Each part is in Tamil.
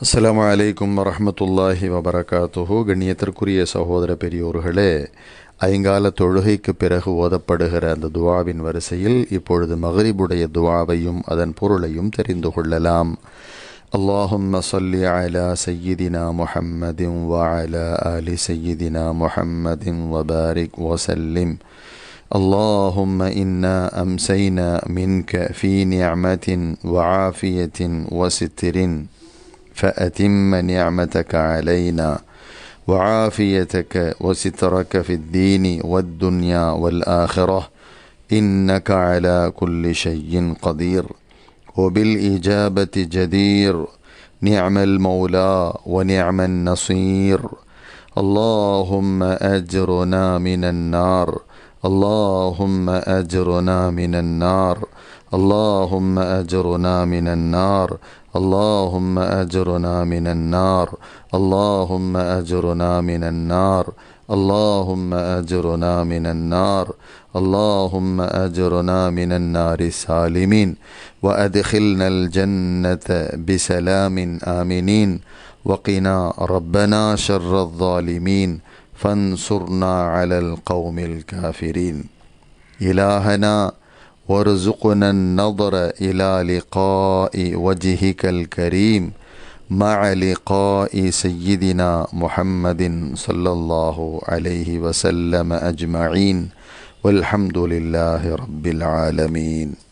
அஸ்ஸலாமு அலைக்கும் வரஹ்மத்துல்லாஹி வபரகாத்துஹு கண்ணியத்திற்குரிய சகோதர பெரியோர்களே ஐங்கால தொழுகைக்கு பிறகு ஓதப்படுகிற அந்த துவாவின் வரிசையில் இப்பொழுது மகரிபுடைய துவாவையும் அதன் பொருளையும் தெரிந்து கொள்ளலாம் اللهم صل على سيدنا محمد وعلى آل سيدنا محمد وبارك وسلم اللهم إنا أمسينا منك في نعمة وعافية وستر فأتم نعمتك علينا وعافيتك وسترك في الدين والدنيا والآخرة إنك على كل شيء قدير وبالإجابة جدير نعم المولى ونعم النصير اللهم أجرنا من النار اللهم أجرنا من النار. اللهم أجرنا من النار. اللهم أجرنا من النار. اللهم أجرنا من النار. اللهم أجرنا من النار. اللهم أجرنا من النار سالمين. وأدخلنا الجنة بسلام آمنين. وقنا ربنا شر الظالمين. فانصرنا على القوم الكافرين. إلهنا وارزقنا النظر إلى لقاء وجهك الكريم مع لقاء سيدنا محمد صلى الله عليه وسلم أجمعين. والحمد لله رب العالمين.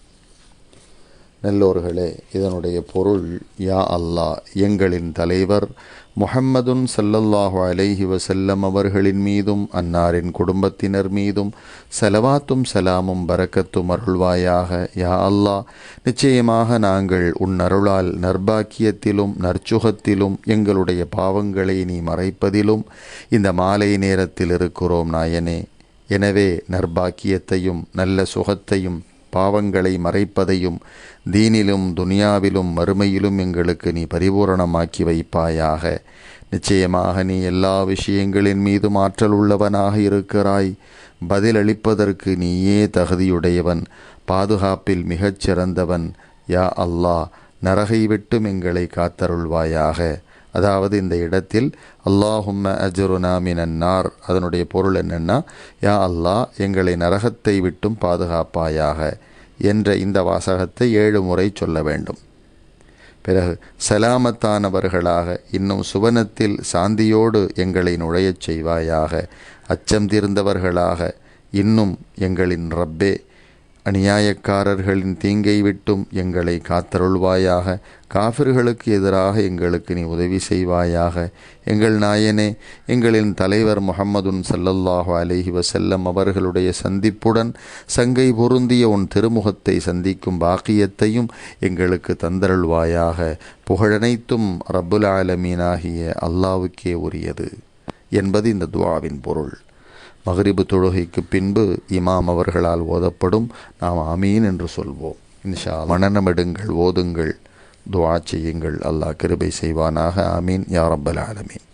நல்லோர்களே இதனுடைய பொருள் யா அல்லாஹ் எங்களின் தலைவர் முஹம்மதுன் சல்லல்லாஹு அலைஹி வசல்லம் அவர்களின் மீதும் அன்னாரின் குடும்பத்தினர் மீதும் செலவாத்தும் சலாமும் பரக்கத்தும் அருள்வாயாக. யா அல்லாஹ் நிச்சயமாக நாங்கள் உன் அருளால் நர்பாக்கியத்திலும் நற்சுகத்திலும் எங்களுடைய பாவங்களை நீ மறைப்பதிலும் இந்த மாலை நேரத்தில் இருக்கிறோம் நாயனே. எனவே நர்பாக்கியத்தையும் நல்ல சுகத்தையும் பாவங்களை மறைப்பதையும் தீனிலும் துனியாவிலும் மறுமையிலும் எங்களுக்கு நீ பரிபூரணமாக்கி வைப்பாயாக. நிச்சயமாக நீ எல்லா விஷயங்களின் மீதும் ஆற்றல் உள்ளவனாக இருக்கிறாய். பதிலளிப்பதற்கு நீயே தகுதியுடையவன் பாதுகாப்பில் மிகச் சிறந்தவன் யா அல்லாஹ் நரகை விட்டும் எங்களை காத்தருள்வாயாக. அதாவது இந்த இடத்தில் அல்லாஹும்ம அஜருனா அதனுடைய பொருள் என்னென்னா யா அல்லாஹ் எங்களை நரகத்தை விட்டும் பாதுகாப்பாயாக. என்ற இந்த வாசகத்தை ஏழு முறை சொல்ல வேண்டும். பிறகு சலாமத்தானவர்களாக இன்னும் சுவனத்தில் சாந்தியோடு எங்களை நுழையச் செய்வாயாக. அச்சம் தீர்ந்தவர்களாக இன்னும் எங்களின் ரப்பே அநியாயக்காரர்களின் தீங்கை விட்டும் எங்களை காத்தருள்வாயாக. காஃபிர்களுக்கு எதிராக எங்களுக்கு நீ உதவி செய்வாயாக. எங்கள் நாயனே எங்களின் தலைவர் முகம்மதுன் சல்லல்லாஹு அலிஹி வசல்லம் அவர்களுடைய சந்திப்புடன் சங்கை பொருந்திய உன் திருமுகத்தை சந்திக்கும் பாக்கியத்தையும் எங்களுக்கு தந்தருள்வாயாக. புகழனைத்தும் ரப்புல் ஆலமீனாகிய அல்லாவுக்கே உரியது என்பது இந்த துவாவின் பொருள். மகரிபு தொழுகைக்கு பின்பு இமாம் அவர்களால் ஓதப்படும். நாம் அமீன் என்று சொல்வோம். இன்ஷா மனநமிடுங்கள் ஓதுங்கள் துவா செய்யுங்கள். அல்லாஹ் கிருபை செய்வானாக. அமீன் யாரப்பல் ஆலமீன்.